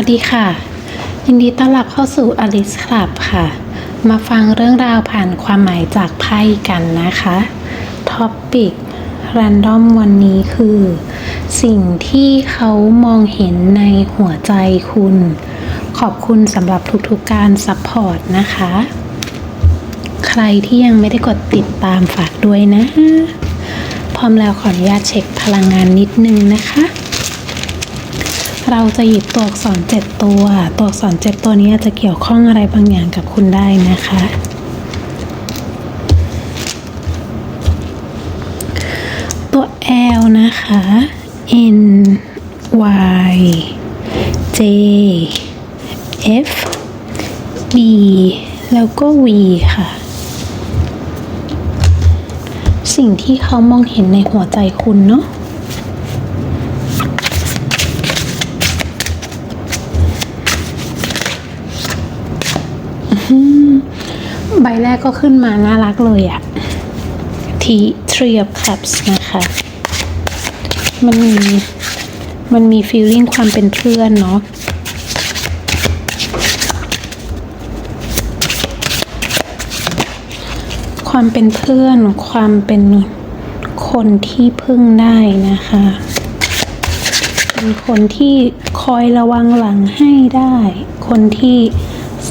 วัสดีค่ะ ยินดีต้อนรับเข้าสู่ Alice Club ค่ะ มาฟังเรื่องราวผ่านความหมายจากไพ่กันนะคะท็อปิก Random วันนี้คือ สิ่งที่เขามองเห็นในหัวใจคุณ ขอบคุณสำหรับทุกๆการซัพพอร์ตนะคะ ใครที่ยังไม่ได้กดติดตามฝากด้วยนะ พร้อมแล้วขออนุญาตเช็คพลังงานนิดนึงนะคะ เราจะหยิบตัวอักษรเจ็ดตัว ตัวอักษรเจ็ดตัวนี้จะเกี่ยวข้องอะไรบางอย่างกับคุณได้นะคะ ตัว L นะคะ N Y J F B แล้วก็ V ค่ะ สิ่งที่เขามองเห็นในหัวใจคุณเนาะ ใบแร ก็ขึ้นมาน่ารักเลยอะที Three of Cups นะคะ มันมี มันมี feeling ความเป็นเพื่อนเนาะความเป็นเพื่อน ความเป็นคนที่พึ่งได้นะคะ เป็นคนที่คอยระวังหลังให้ได้ คนที่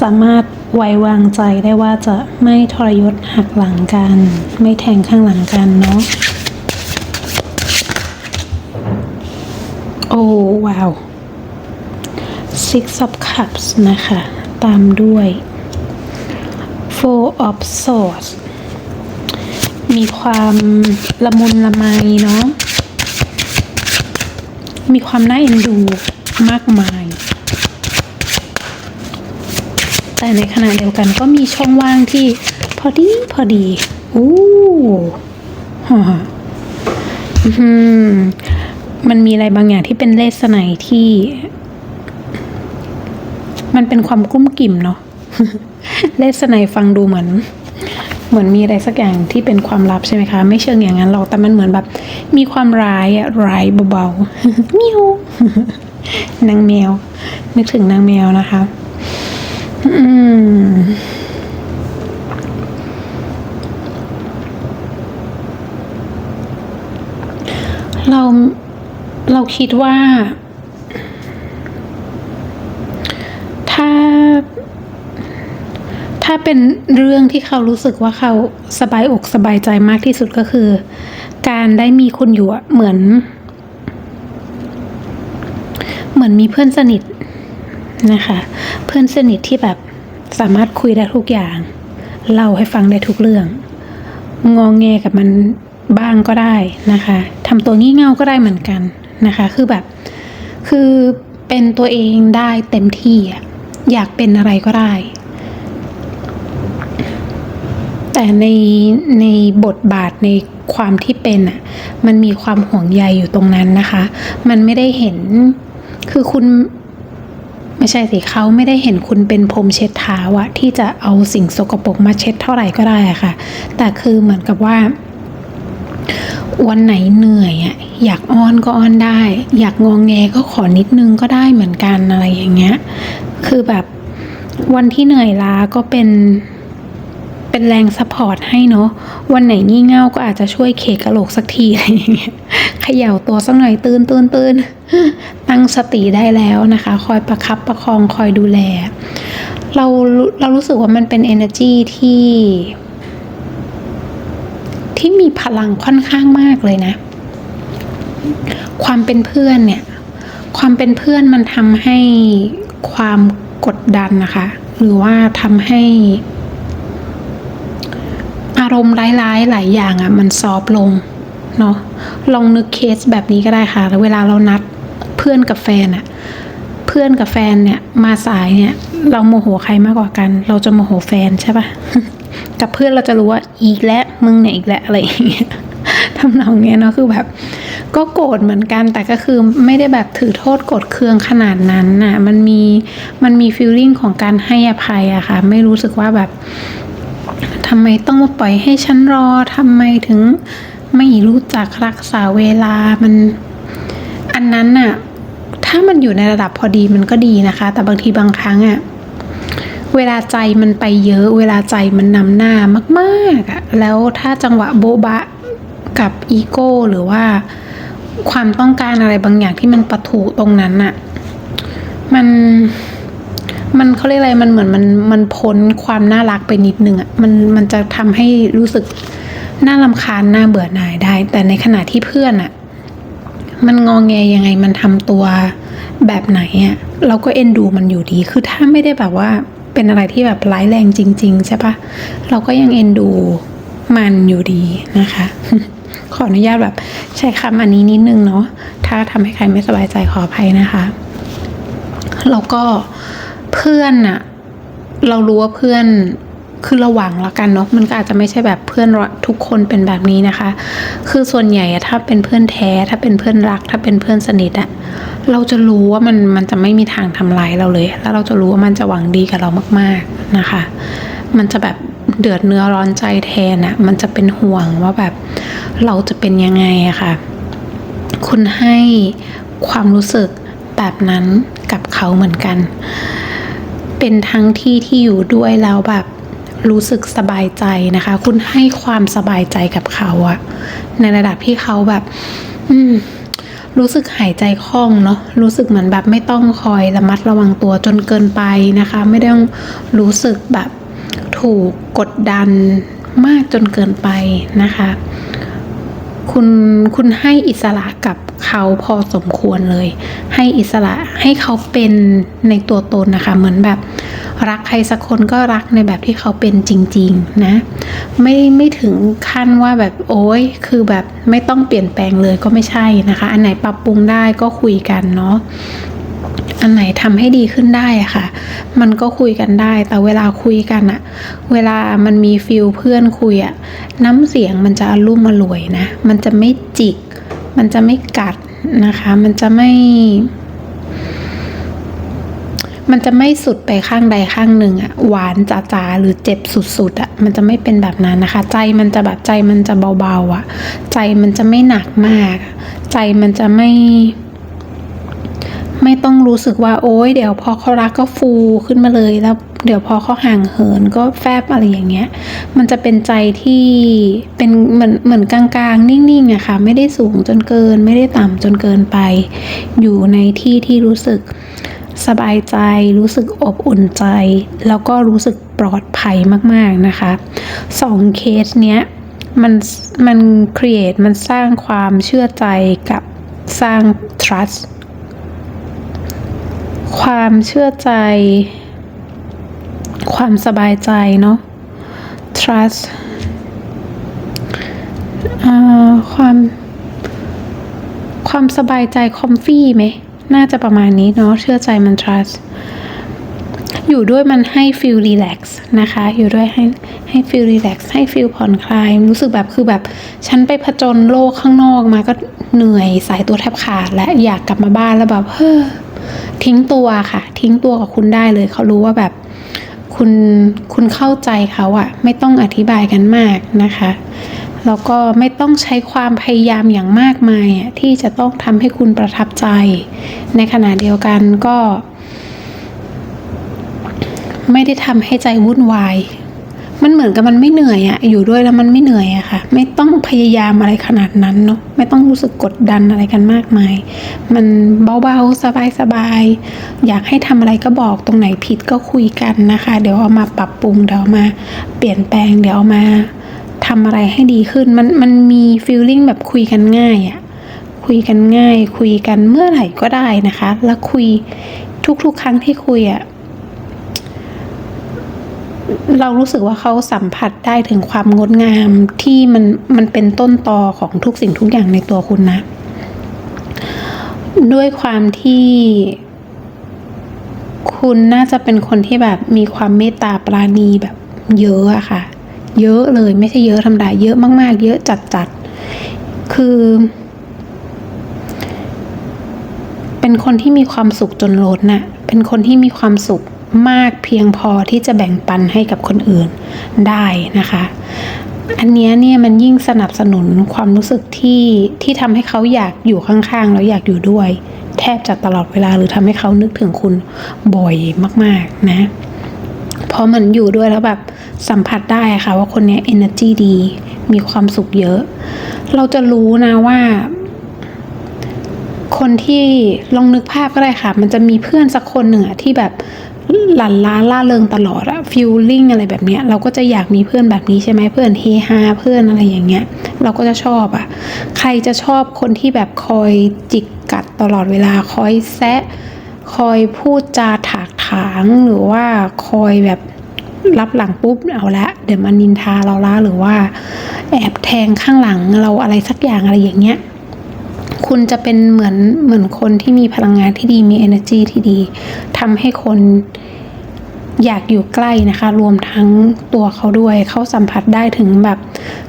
สามารถ ไว้วางใจได้ว่าจะไม่ทรยศหักหลังกัน ไม่แทงข้างหลังกันเนาะโอ้ว้าว Six of Cups นะคะ ตามด้วย Four of Swords มีความละมุนละไมเนาะมีความน่าเอ็นดูมากมาย แต่ในขณะเดียวกันก็มีช่องว่างที่พอดีพอดี อู้ฮ่าอื้อหือมันมีอะไรบางอย่างที่เป็นเลสไนที่ มันเป็นความกุ้มกิ่มเนาะเลสไนฟังดูเหมือนเหมือนมีอะไรสักอย่างที่เป็นความลับใช่ไหมคะ ไม่เชิงอย่างนั้นหรอกแต่มันเหมือนแบบ มีความร้ายอะร้ายเบาๆมียวนางแมว นึกถึงนางแมวนะคะ เราเราคิดว่า ถ้า ถ้าเป็นเรื่องที่เขารู้สึกว่าเขาสบายอกสบายใจมากที่สุดก็คือ การได้มีคุณอยู่เหมือน เหมือนมีเพื่อนสนิท นะคะ เพื่อนสนิทที่แบบสามารถคุยได้ทุกอย่าง เล่าให้ฟังได้ทุกเรื่อง งองแงกับมันบ้างก็ได้นะคะทำตัวงี่เง่าก็ได้เหมือนกันนะคะ คือแบบคือเป็นตัวเองได้เต็มที่อะอยากเป็นอะไรก็ได้ แต่ในในบทบาทในความที่เป็นอะมันมีความห่วงใยอยู่ตรงนั้นนะคะ มันไม่ได้เห็นคือคุณ ไม่ใช่สิเขาไม่ได้เห็นคุณเป็นพรมเช็ดเท้าอะที่จะเอาสิ่งสกปรกมาเช็ดเท่าไหร่ก็ได้อะค่ะ แต่คือเหมือนกับว่า วันไหนเหนื่อยอะอยากอ้อนก็อ้อนได้ อยากงองแงก็ขอนิดนึงก็ได้เหมือนกันอะไรอย่างเงี้ย คือแบบวันที่เหนื่อยล้าก็เป็น เป็นแรงซัพพอร์ตให้เนาะวันไหนงี่เง่าก็อาจจะช่วยเคกะโหลกสักทีอะไรอย่างเงี้ยเขย่าตัวสักหน่อยตื่นตื่นตื่นตั้งสติได้แล้วนะคะ คอยประคับประคองคอยดูแล เราเรารู้สึกว่ามันเป็น energy ที่ ที่มีพลังค่อนข้างมากเลยนะ ความเป็นเพื่อนเนี่ย ความเป็นเพื่อนมันทำให้ความกดดันนะคะ หรือว่าทำให้ อารมณ์ร้ายๆ หลายอย่างอะ่ะมันซอฟลงเนาะลองนึกเคสแบบนี้ก็ได้ค่ะแล้วเวลาเรานัดเพื่อนกับแฟนอะเพื่อนกับแฟนเนี่ยมาสายเนี่ย เราโมโหใครมากกว่ากัน เราจะโมโหแฟนใช่ปะกับเพื่อนเราจะรู้ว่าอีกแล้วมึงเนี่ยอีกแล้วอะไรอย่างเงี้ยทำนองเนี้ยเนาะคือแบบ ก็โกรธเหมือนกันแต่ก็คือไม่ได้แบบถือโทษโกรธเคืองขนาดนั้นน่ะมันมีมันมีฟีลลิ่งของการให้อภัยอะค่ะ ไม่รู้สึกว่าแบบ ทำไมต้องมาปล่อยให้ฉันรอทำไมถึงไม่รู้จักรักษาเวลามัน อันนั้นน่ะ ถ้ามันอยู่ในระดับพอดีมันก็ดีนะคะ แต่บางทีบางครั้งอะเวลาใจมันไปเยอะ เวลาใจมันนำหน้ามากๆอะแล้วถ้าจังหวะโบ๊ะบะกับอีโก้หรือว่าความต้องการอะไรบางอย่างที่มันประทุตรงนั้นอะมัน มันเขาเรียกอะไรมันเหมือนมันมันพ้นความน่ารักไปนิดนึงอะ่ะมันมันจะทำให้รู้สึกน่ารำคาญน่าเบื่อหน่ายได้ แต่ในขณะที่เพื่อนอะ่ะมันงองแงยังไงมันทำตัวแบบไหนอะ่ะเราก็เอ็นดูมันอยู่ดี คือถ้าไม่ได้แบบว่าเป็นอะไรที่แบบร้ายแรงจริง ๆ ใช่ปะเราก็ยังเอ็นดูมันอยู่ดีนะคะ ขออนุญาตแบบใช้คำอันนี้นิดนึงเนาะถ้าทำให้ใครไม่สบายใจขออภัยนะคะ แล้วก็ เพื่อนอะเรารู้ว่าเพื่อนคือระหวังละกันเนาะมันก็อาจจะไม่ใช่แบบเพื่อนทุกคนเป็นแบบนี้นะคะ คือส่วนใหญ่อะถ้าเป็นเพื่อนแท้ ถ้าเป็นเพื่อนรัก ถ้าเป็นเพื่อนสนิทอะเราจะรู้ว่ามันมันจะไม่มีทางทำร้ายเราเลย แล้วเราจะรู้ว่ามันจะหวังดีกับเรามาก ๆนะคะ มันจะแบบเดือดเนื้อร้อนใจแทนอะมันจะเป็นห่วงว่าแบบเราจะเป็นยังไงอะค่ะคุณให้ความรู้สึกแบบนั้นกับเขาเหมือนกัน เป็นทั้งที่ที่อยู่ด้วยแล้วแบบรู้สึกสบายใจนะคะ คุณให้ความสบายใจกับเขาอะในระดับที่เขาแบบ อืม รู้สึกหายใจคล่องเนาะรู้สึกเหมือนแบบไม่ต้องคอยระมัดระวังตัวจนเกินไปนะคะ ไม่ต้องรู้สึกแบบถูกกดดันมากจนเกินไปนะคะ คุณคุณให้อิสระกับ เขาพอสมควรเลย ให้อิสระให้เขาเป็นในตัวตนนะคะ เหมือนแบบ รักใครสักคนก็รักในแบบที่เขาเป็นจริง ๆ นะ ไม่ไม่ถึงขั้นว่าแบบโอ้ยคือแบบไม่ต้องเปลี่ยนแปลงเลยก็ไม่ใช่นะคะ อันไหนปรับปรุงได้ก็คุยกันเนาะอันไหนทำให้ดีขึ้นได้อะค่ะ มันก็คุยกันได้ แต่เวลาคุยกันอะเวลามันมีฟิลเพื่อนคุยอะน้ำเสียงมันจะอรุ่มอร่วยนะ มันจะไม่จิก มันจะไม่กัดนะคะ มันจะไม่ มันจะไม่สุดไปข้างใดข้างหนึ่งอะหวานจ๋าๆหรือเจ็บสุดๆอะมันจะไม่เป็นแบบนั้นนะคะ ใจมันจะแบบใจมันจะเบาๆอะใจมันจะไม่หนักมาก ใจมันจะไม่ไม่ต้องรู้สึกว่าโอ๊ยเดี๋ยวพอเขารักก็ฟูขึ้นมาเลยแล้วเดี๋ยวพอเขาห่างเหินก็แฟบอะไรอย่างเงี้ย มันจะเป็นใจที่เป็นเหมือนเหมือนกลางๆ นิ่งๆอะค่ะ ไม่ได้สูงจนเกิน ไม่ได้ต่ำจนเกินไป อยู่ในที่ที่รู้สึกสบายใจ รู้สึกอบอุ่นใจ แล้วก็รู้สึกปลอดภัยมากๆนะคะสองเคสเนี้ยมันมัน create มันสร้างความเชื่อใจกับสร้าง trust ความเชื่อใจ ความสบายใจเนาะ trust ความความสบายใจ comfy ไหม น่าจะประมาณนี้เนาะ เชื่อใจมัน trust อยู่ด้วยมันให้ feel relax นะคะ อยู่ด้วยให้ให้ feel relax ให้ feel ผ่อนคลาย รู้สึกแบบคือแบบ ฉันไปผจญโลกข้างนอกมาก็เหนื่อยสายตัวแทบขาด และอยากกลับมาบ้านแล้วแบบเฮ้อทิ้งตัวค่ะ ทิ้งตัวกับคุณได้เลย เขารู้ว่าแบบ คุณคุณเข้าใจเขาอะไม่ต้องอธิบายกันมากนะคะ แล้วก็ไม่ต้องใช้ความพยายามอย่างมากมายอะที่จะต้องทำให้คุณประทับใจ ในขณะเดียวกันก็ ไม่ได้ทำให้ใจวุ่นวาย มันเหมือนกับมันไม่เหนื่อยอะอยู่ด้วยแล้วมันไม่เหนื่อยอะค่ะ ไม่ต้องพยายามอะไรขนาดนั้นเนาะไม่ต้องรู้สึกกดดันอะไรกันมากมาย มันเบาๆสบายๆอยากให้ทำอะไรก็บอกตรงไหนผิดก็คุยกันนะคะ เดี๋ยวเอามาปรับปรุงเดี๋ยวเอามาเปลี่ยนแปลงเดี๋ยวเอามาทำอะไรให้ดีขึ้น มันมันมีฟีลลิ่งแบบคุยกันง่ายอะคุยกันง่าย คุยกันเมื่อไหร่ก็ได้นะคะ แล้วคุยทุกๆ ครั้งที่คุยอะ เรารู้สึกว่าเขาสัมผัสได้ถึงความงดงามที่มันมันเป็นต้นตอของทุกสิ่งทุกอย่างในตัวคุณนะ ด้วยความที่ คุณน่าจะเป็นคนที่แบบมีความเมตตาปราณีแบบเยอะอะค่ะ เยอะเลยไม่ใช่เยอะธรรมดาเยอะมาก ๆ เยอะจัดๆคือ เป็นคนที่มีความสุขจนล้นน่ะ เป็นคนที่มีความสุข มากเพียงพอที่จะแบ่งปันให้กับคนอื่นได้นะคะ อันนี้เนี่ยมันยิ่งสนับสนุนความรู้สึกที่ที่ทำให้เขาอยากอยู่ข้างๆแล้วอยากอยู่ด้วย แทบจะตลอดเวลาหรือทำให้เขานึกถึงคุณบ่อยมากๆนะเพราะมันอยู่ด้วยแล้วแบบสัมผัสได้ค่ะว่าคนนี้ energy ดี มีความสุขเยอะ เราจะรู้นะว่า คนที่ลองนึกภาพก็ได้ค่ะ มันจะมีเพื่อนสักคนหนึ่งอะที่แบบ หลั่นล้าล่าเริงตลอดอะฟิลลิ่งอะไรแบบเนี้ยเราก็จะอยากมีเพื่อนแบบนี้ใช่ไหมเพื่อนเฮฮาเพื่อนอะไรอย่างเงี้ย เราก็จะชอบอะใครจะชอบคนที่แบบคอยจิกกัดตลอดเวลาคอยแซะคอยพูดจาถากถางหรือว่าคอยแบบรับหลังปุ๊บเอาละเดี๋ยวมันนินทาเราละหรือว่า แอบแทงข้างหลังเราอะไรสักอย่างอะไรอย่างเงี้ย คุณจะเป็นเหมือนเหมือนคนที่มีพลังงานที่ดีมี energy ที่ดีทำให้คนอยากอยู่ใกล้นะคะ รวมทั้งตัวเขาด้วย เขาสัมผัสได้ถึงแบบ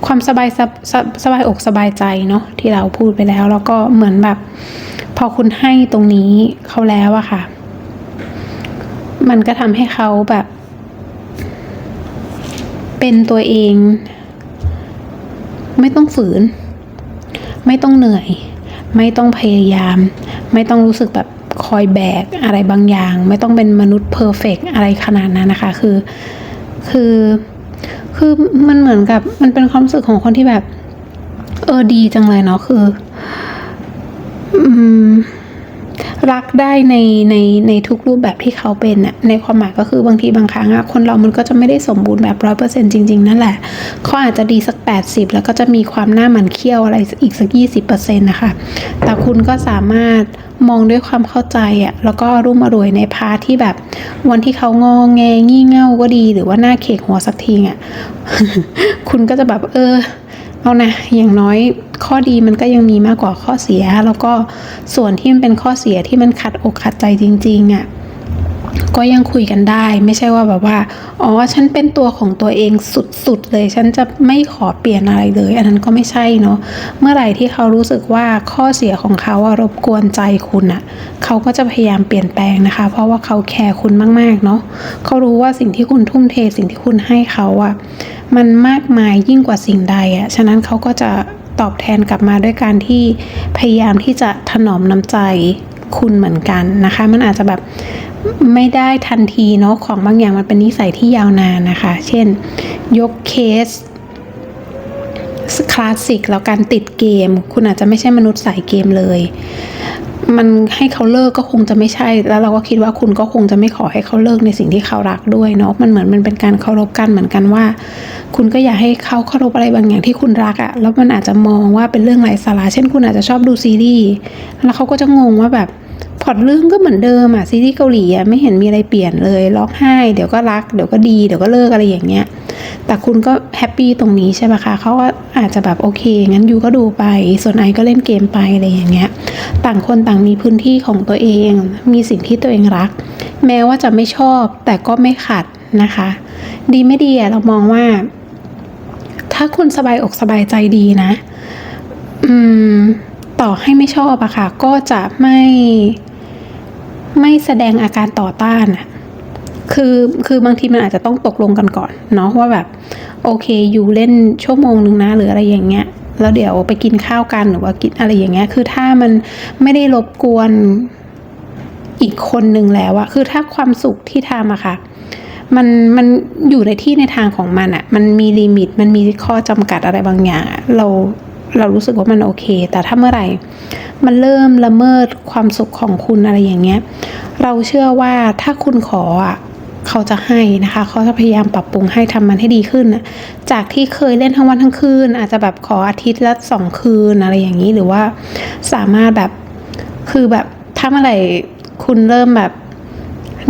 ความสบายสสสบายอกสบายใจเนาะที่เราพูดไปแล้ว แล้วก็เหมือนแบบ พอคุณให้ตรงนี้เขาแล้วอะค่ะ มันก็ทำให้เขาแบบ เป็นตัวเอง ไม่ต้องฝืน ไม่ต้องเหนื่อย ไม่ต้องพยายาม ไม่ต้องรู้สึกแบบคอยแบกอะไรบางอย่าง ไม่ต้องเป็นมนุษย์เพอร์เฟกอะไรขนาดนั้นนะคะ คือคือคือมันเหมือนกับมันเป็นความรู้สึกของคนที่แบบ เออดีจังเลยเนาะคือ อืม รักได้ในในในทุกรูปแบบที่เขาเป็นน่ะในความหมายก็คือบางทีบางครั้งอะคนเรามันก็จะไม่ได้สมบูรณ์แบบร้อยเปอร์เซ็นต์จริง ๆ นั่นแหละเขาอาจจะดีสักแปดสิบแล้วก็จะมีความหน้าหมันเคี้ยวอะไรอีกสักยี่สิบเปอร์เซ็นต์นะคะแต่คุณก็สามารถมองด้วยความเข้าใจอะแล้วก็รุ่มอรวยในพาร์ทที่แบบ วันที่เขางอแงงี่เง่าก็ดี หรือว่าหน้าเคกหัวสักทีอะคุณก็จะแบบเออ เอานะอย่างน้อยข้อดีมันก็ยังมีมากกว่าข้อเสีย แล้วก็ส่วนที่มันเป็นข้อเสียที่มันขัดอกขัดใจจริงๆอะ่ะ ก็ยังคุยกันได้ ไม่ใช่ว่าแบบว่า อ๋อ ฉันเป็นตัวของตัวเองสุดๆเลย ฉันจะไม่ขอเปลี่ยนอะไรเลย อันนั้นก็ไม่ใช่เนาะเมื่อไหร่ที่เขารู้สึกว่าข้อเสียของเขาอะรบกวนใจคุณอะเขาก็จะพยายามเปลี่ยนแปลงนะคะ เพราะว่าเขาแคร์คุณมากๆเนาะเขารู้ว่าสิ่งที่คุณทุ่มเทสิ่งที่คุณให้เขาอะมันมากมายยิ่งกว่าสิ่งใดอะฉะนั้นเขาก็จะตอบแทนกลับมาด้วยการที่พยายามที่จะถนอมน้ำใจ คุณเหมือนกันนะคะ มันอาจจะแบบไม่ได้ทันทีเนาะของบางอย่างมันเป็นนิสัยที่ยาวนานนะคะ เช่น ยกเคสคลาสสิกแล้วการติดเกม คุณอาจจะไม่ใช่มนุษย์สายเกมเลย มันให้เขาเลิกก็คงจะไม่ใช่ แล้วเราก็คิดว่าคุณก็คงจะไม่ขอให้เขาเลิกในสิ่งที่เขารักด้วยเนาะมันเหมือนมันเป็นการเคารพกันเหมือนกันว่า คุณก็อยากให้เขาเคารพอะไรบางอย่างที่คุณรักอะแล้วมันอาจจะมองว่าเป็นเรื่องไร้สาระเช่นคุณอาจจะชอบดูซีรีส์แล้วเขาก็จะงงว่าแบบพอตเรื่องก็เหมือนเดิมอะซีรีส์เกาหลีอะไม่เห็นมีอะไรเปลี่ยนเลยร้องไห้ เดี๋ยวก็รัก เดี๋ยวก็ดี เดี๋ยวก็เลิกอะไรอย่างเงี้ย แต่คุณก็แฮปปี้ตรงนี้ใช่ไหมคะเขาก็อาจจะแบบโอเค งั้นยูก็ดูไป ส่วนไอก็เล่นเกมไปอะไรอย่างเงี้ย ต่างคนต่างมีพื้นที่ของตัวเอง มีสิ่งที่ตัวเองรัก แม้ว่าจะไม่ชอบแต่ก็ไม่ขัดนะคะ ดีไม่ดีอะเรามองว่า ถ้าคุณสบายอกสบายใจดีนะ อืม ต่อให้ไม่ชอบอะค่ะ ก็จะไม่ไม่แสดงอาการต่อต้านอะ คือคือบางทีมันอาจจะต้องตกลงกันก่อนเนาะว่าแบบโอเคอยู่เล่นชั่วโมงนึงนะหรืออะไรอย่างเงี้ยแล้วเดี๋ยวไปกินข้าวกันหรือว่ากินอะไรอย่างเงี้ย คือถ้ามันไม่ได้รบกวนอีกคนนึงแล้วอะคือถ้าความสุขที่ทำอะค่ะ มันมันอยู่ในที่ในทางของมันอะมันมีลิมิต มันมีข้อจำกัดอะไรบางอย่าง เราเรารู้สึกว่ามันโอเค แต่ถ้าเมื่อไหร่ มันเริ่มละเมิดความสุขของคุณอะไรอย่างเงี้ย เราเชื่อว่าถ้าคุณขออะ เขาจะให้นะคะเขาจะพยายามปรับปรุงให้ทำมันให้ดีขึ้น จากที่เคยเล่นทั้งวันทั้งคืน อาจจะแบบขออาทิตย์ละสองคืนอะไรอย่างนี้หรือว่าสามารถแบบคือแบบถ้าเมื่อไหร่คุณเริ่มแบบ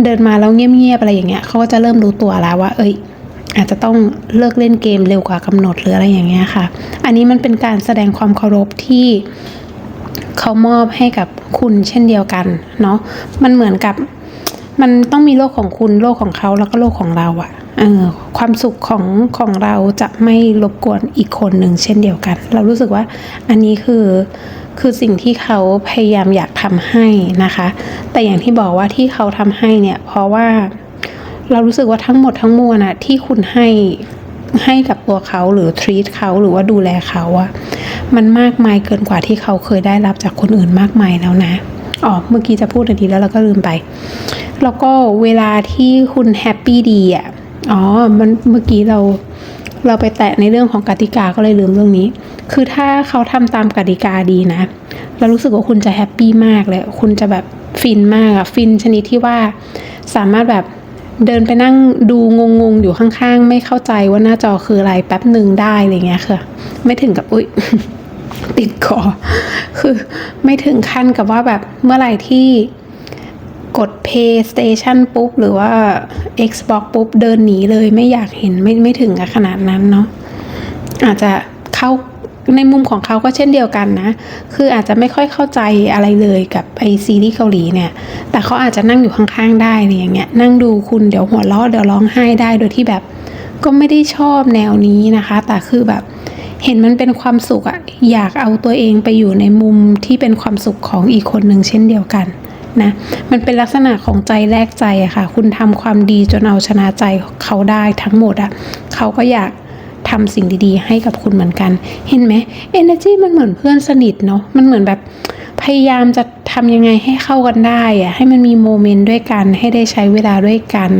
เดินมาแล้วเงียบๆอะไรอย่างเงี้ยเขาก็จะเริ่มรู้ตัวแล้วว่า เอ้ย อาจจะต้องเลิกเล่นเกมเร็วกว่ากำหนดหรืออะไรอย่างเงี้ยค่ะ อันนี้มันเป็นการแสดงความเคารพที่เขามอบให้กับคุณเช่นเดียวกันเนาะมันเหมือนกับ มันต้องมีโลกของคุณโลกของเขาแล้วก็โลกของเราอะเออความสุขของของเราจะไม่รบกวนอีกคนหนึ่งเช่นเดียวกัน เรารู้สึกว่าอันนี้คือคือสิ่งที่เขาพยายามอยากทำให้นะคะ แต่อย่างที่บอกว่าที่เขาทำให้เนี่ย เพราะว่าเรารู้สึกว่าทั้งหมดทั้งมวลอะที่คุณให้ให้กับตัวเขาหรือ treat เขาหรือว่าดูแลเขาอะมันมากมายเกินกว่าที่เขาเคยได้รับจากคนอื่นมากมายแล้วนะอ๋อเมื่อกี้จะพูดอันนี้แล้วเราก็ลืมไป แล้วก็เวลาที่คุณแฮปปี้ดีอะ อ๋อ มันเมื่อกี้เราเราไปแตะในเรื่องของกติกาก็เลยลืมเรื่องนี้ คือถ้าเขาทำตามกติกาดีนะ เรารู้สึกว่าคุณจะแฮปปี้มากเลย คุณจะแบบฟินมากอะฟินชนิดที่ว่าสามารถแบบเดินไปนั่งดูงงๆ อยู่ข้างๆ ไม่เข้าใจว่าหน้าจอคืออะไรแป๊บหนึ่งได้อะไรเงี้ยค่ะไม่ถึงกับอุ้ยติดคอคือไม่ถึงขั้นกับว่าแบบเมื่อไหร่ที่ กด PlayStation ปุ๊บ หรือว่า Xbox ปุ๊บ เดินหนีเลยไม่อยากเห็นไม่ไม่ถึงกับขนาดนั้นเนาะอาจจะเข้าในมุมของเขาก็เช่นเดียวกันนะ คืออาจจะไม่ค่อยเข้าใจอะไรเลยกับไอซีรีส์เกาหลีเนี่ย แต่เขาอาจจะนั่งอยู่ข้างๆได้อะไรอย่างเงี้ย นั่งดูคุณเดี๋ยวหัวเราะเดี๋ยวร้องไห้ได้โดยที่แบบก็ไม่ได้ชอบแนวนี้นะคะ แต่คือแบบเห็นมันเป็นความสุขอะอยากเอาตัวเองไปอยู่ในมุมที่เป็นความสุขของอีกคนหนึ่งเช่นเดียวกัน นะ มันเป็นลักษณะของใจแลกใจอะค่ะ คุณทำความดีจนเอาชนะใจเขาได้ทั้งหมดอะเขาก็อยากทำสิ่งดีๆ ให้กับคุณเหมือนกัน เห็นไหม energy มันเหมือนเพื่อนสนิทเนาะ มันเหมือนแบบพยายามจะทำยังไงให้เข้ากันได้อะให้มันมีโมเมนต์ด้วยกัน ให้ได้ใช้เวลาด้วยกัน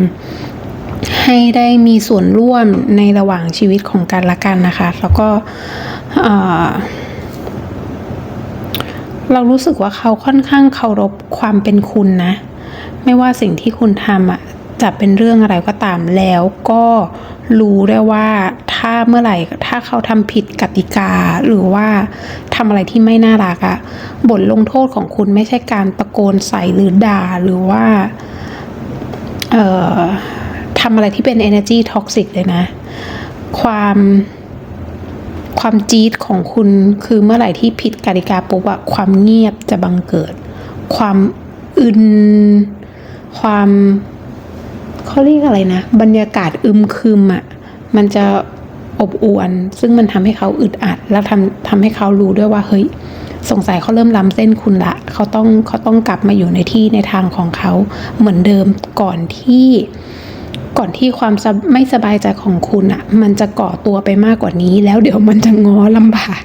ให้ได้มีส่วนร่วมในระหว่างชีวิตของกันและกันนะคะ แล้วก็เอ่อ เรารู้สึกว่าเขาค่อนข้างเคารพความเป็นคุณนะ ไม่ว่าสิ่งที่คุณทำอะจะเป็นเรื่องอะไรก็ตามแล้วก็รู้ได้ว่าถ้าเมื่อไหร่ถ้าเขาทำผิดกติกา หรือว่าทำอะไรที่ไม่น่ารักอะบทลงโทษของคุณไม่ใช่การตะโกนใส่หรือด่าหรือว่าเอ่อทำอะไรที่เป็น energy toxic เลยนะ ความ ความจี๊ดของคุณคือเมื่อไหร่ที่ผิดกติกาปุ๊บอะความเงียบจะบังเกิด ความอึน ความเขาเรียกอะไรนะ บรรยากาศอึมครึมอะมันจะอบอวน ซึ่งมันทำให้เขาอึดอัด แล้วทำทำให้เขารู้ด้วยว่าเฮ้ยสงสัยเขาเริ่มล้ำเส้นคุณละ เขาต้องเขาต้องกลับมาอยู่ในที่ในทางของเขาเหมือนเดิมก่อนที่ ก่อนที่ความไม่สบายใจของคุณอะ่ะมันจะก่อตัวไปมากกว่านี้ แล้วเดี๋ยวมันจะงอลำบาก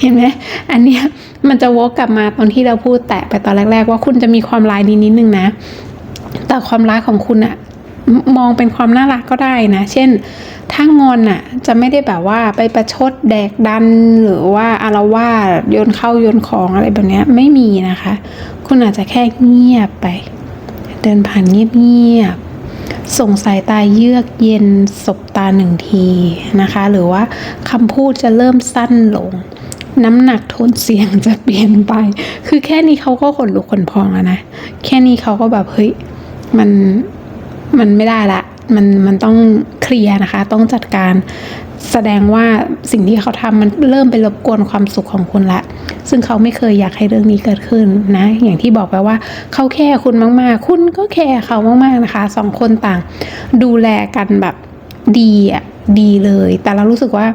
เห็นไหมอันเนี้ยมันจะวกกลับมาตอนที่เราพูดแตะไปตอนแรก ๆ ว่าคุณจะมีความร้ายนิดนิดนึงนะ แต่ความร้ายของคุณอะมองเป็นความน่ารักก็ได้นะ เช่น ถ้างอนอะจะไม่ได้แบบว่าไปประชดแดกดัน หรือว่าอารวาสโยนเข้าโยนของอะไรแบบเนี้ยไม่มีนะคะ คุณอาจจะแค่เงียบไป เดินผ่านเงียบ ส่งสายตาเยือกเย็นสบตาหนึ่งทีนะคะ หรือว่าคำพูดจะเริ่มสั้นลง น้ำหนักโทนเสียงจะเปลี่ยนไป คือแค่นี้เขาก็ขนลุกขนพองแล้วนะ แค่นี้เขาก็แบบเฮ้ยมันมันไม่ได้ละ มันมันต้องเคลียร์นะคะ ต้องจัดการแสดงว่าสิ่งที่เขาทำมันเริ่มไปรบกวนความสุขของคุณละ ซึ่งเขาไม่เคยอยากให้เรื่องนี้เกิดขึ้นนะ อย่างที่บอกไปว่า เขาแคร์คุณมากๆ คุณก็แคร์เขามากๆนะคะสองคนต่าง ดูแลกันแบบดีอะดีเลย แต่เรารู้สึกว่า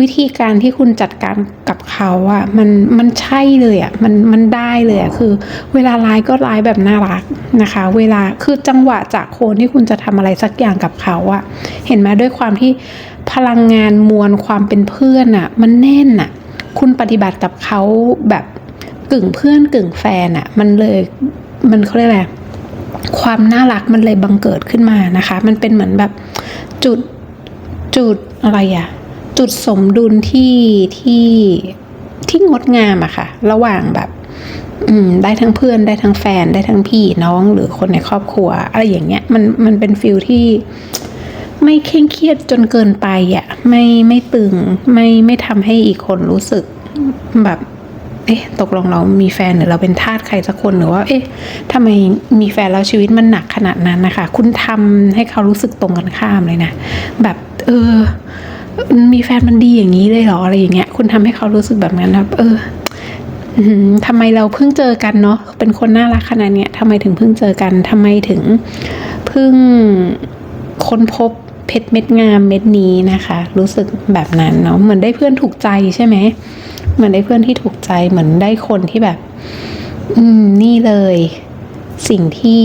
วิธีการที่คุณจัดการกับเขาอะมันมันใช่เลยอะมันมันได้เลยอะคือ เวลาไลฟ์ก็ไลฟ์แบบน่ารักนะคะ เวลาคือจังหวะจากโคนที่คุณจะทำอะไรสักอย่างกับเขาอะเห็นไหมด้วยความที่พลังงานมวลความเป็นเพื่อนอะมันแน่นอะคุณปฏิบัติกับเขาแบบกึ่งเพื่อนกึ่งแฟนอะมันเลยมันเขาเรียกอะไรความน่ารักมันเลยบังเกิดขึ้นมานะคะ มันเป็นเหมือนแบบจุดจุดอะไรอะ จุดสมดุลที่ที่ที่งดงามอะค่ะ ระหว่างแบบอืมได้ทั้งเพื่อนได้ทั้งแฟนได้ทั้งพี่น้องหรือคนในครอบครัวอะไรอย่างเงี้ยมันมันเป็นฟิลที่ไม่เคร่งเครียดจนเกินไปอะ่ะไม่ไม่ตึงไม่ไม่ทำให้อีกคนรู้สึกแบบ เอ๊ะ ตกลงเรามีแฟนหรือเราเป็นทาสใครสักคนหรือว่า เอ๊ะทำไมมีแฟนแล้วชีวิตมันหนักขนาดนั้นนะคะ คุณทำให้เขารู้สึกตรงกันข้ามเลยนะ แบบ เออ มีแฟนมันดีอย่างนี้เลยเหรออะไรอย่างเงี้ย คุณทำให้เขารู้สึกแบบนั้นนะเอออืมทำไมเราเพิ่งเจอกันเนาะเป็นคนน่ารักขนาดเนี้ยทำไมถึงเพิ่งเจอกันทำไมถึงเพิ่งค้นพบเพชรเม็ดงามเม็ดนี้นะคะ รู้สึกแบบนั้นเนาะเหมือนได้เพื่อนถูกใจใช่ไหมเหมือนได้เพื่อนที่ถูกใจเหมือนได้คนที่แบบ อืมนี่เลย สิ่งที่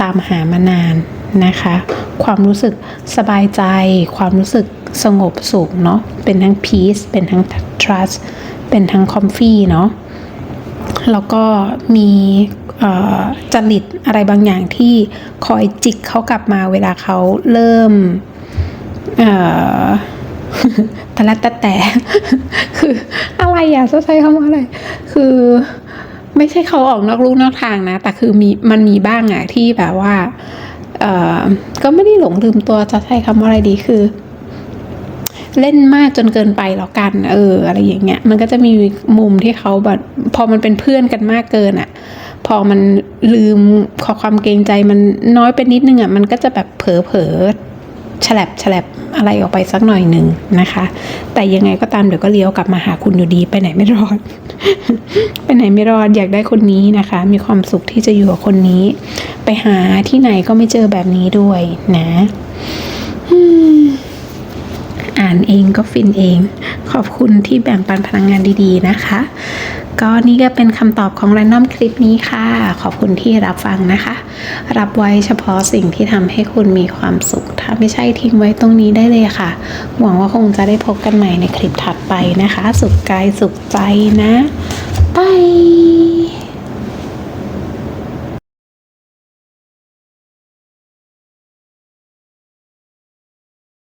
ตามหามานาน นะคะ ความรู้สึกสบายใจ ความรู้สึกสงบสุขเนาะเป็นทั้ง peace เป็นทั้ง trust เป็นทั้ง comfy เนาะแล้วก็มีจริตอะไรบางอย่างที่คอยจิกเขากลับมาเวลาเขาเริ่มตะละตะแต่คืออะไรอะใช้คำว่าอะไร คือไม่ใช่เขาออกนอกลู่นอกทางนะ แต่คือมีมันมีบ้างอะที่แบบว่า ก็ไม่ได้หลงลืมตัวจะใช้คำว่าอะไรดีคือ เล่นมากจนเกินไปแล้วกัน เออ อะไรอย่างเงี้ย มันก็จะมีมุมที่เขาแบบพอมันเป็นเพื่อนกันมากเกินอะพอมันลืมขอความเกรงใจมันน้อยไปนิดนึงอะมันก็จะแบบเผลอเผลอ ฉลับฉลับอะไรออกไปสักหน่อยหนึ่งนะคะ แต่ยังไงก็ตามเดี๋ยวก็เลี้ยวกลับมาหาคุณอยู่ดี ไปไหนไม่รอด ไปไหนไม่รอดอยากได้คนนี้นะคะ มีความสุขที่จะอยู่กับคนนี้ ไปหาที่ไหนก็ไม่เจอแบบนี้ด้วยนะอ่านเองก็ฟินเอง ขอบคุณที่แบ่งปันพลังงานดี ๆ นะคะ ก็นี่ก็เป็นคำตอบของ r รน d อมคลิปนี้ค่ะ ขอบคุณที่รับฟังนะคะ รับไว้เฉพาะสิ่งที่ทำให้คุณมีความสุข ถ้าไม่ใช่ทิ้งไว้ตรงนี้ได้เลยค่ะ หวังว่าคงจะได้พบกันใหม่ในคลิปถัดไปนะคะ สุขกายสุขใจนะบาย